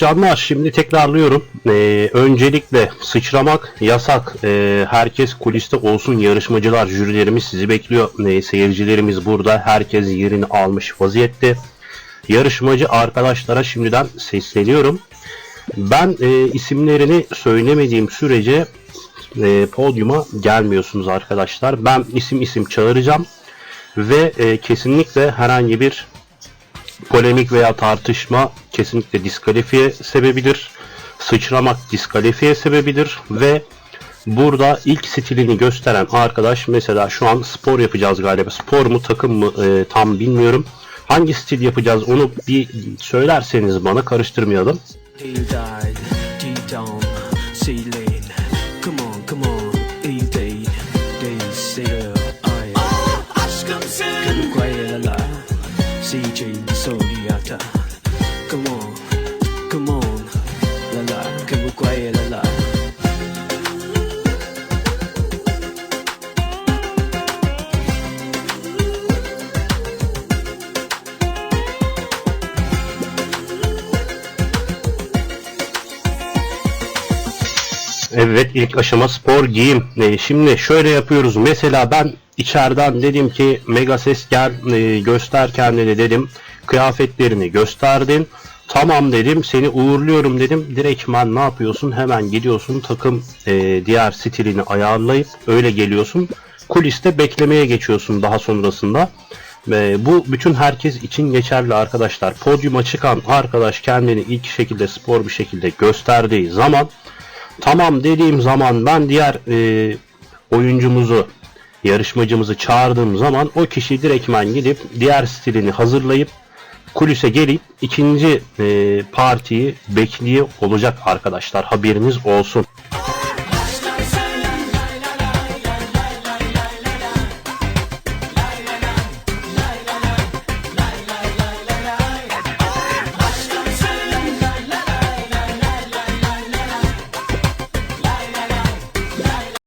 canlar şimdi tekrarlıyorum. Ee, öncelikle sıçramak yasak. Ee, herkes kuliste olsun. Yarışmacılar, jürilerimiz sizi bekliyor. Ee, seyircilerimiz burada. Herkes yerini almış vaziyette. Yarışmacı arkadaşlara şimdiden sesleniyorum. Ben e, isimlerini söylemediğim sürece e, podyuma gelmiyorsunuz arkadaşlar. Ben isim isim çağıracağım ve e, kesinlikle herhangi bir polemik veya tartışma kesinlikle diskalifiye sebebidir. Sıçramak diskalifiye sebebidir ve burada ilk stilini gösteren arkadaş mesela şu an spor yapacağız galiba. Spor mu takım mı e, tam bilmiyorum. Hangi stil yapacağız onu bir söylerseniz bana karıştırmayalım. CJ, Sonyata. Come on, come on, la la, come kuayla la. Evet ilk aşama spor giyim. Şimdi şöyle yapıyoruz. Mesela ben içeriden dedim ki mega ses gel e, göster kendini dedim. Kıyafetlerini gösterdin. Tamam dedim seni uğurluyorum dedim. Direktman ne yapıyorsun? Hemen gidiyorsun takım e, diğer stilini ayarlayıp öyle geliyorsun. Kuliste beklemeye geçiyorsun daha sonrasında. E, bu bütün herkes için geçerli arkadaşlar. Podyuma çıkan arkadaş kendini ilk şekilde spor bir şekilde gösterdiği zaman Tamam dediğim zaman ben diğer e, oyuncumuzu, yarışmacımızı çağırdığım zaman o kişi direktmen gidip diğer stilini hazırlayıp kulise gelip ikinci e, partiyi bekliyor olacak arkadaşlar. Haberiniz olsun.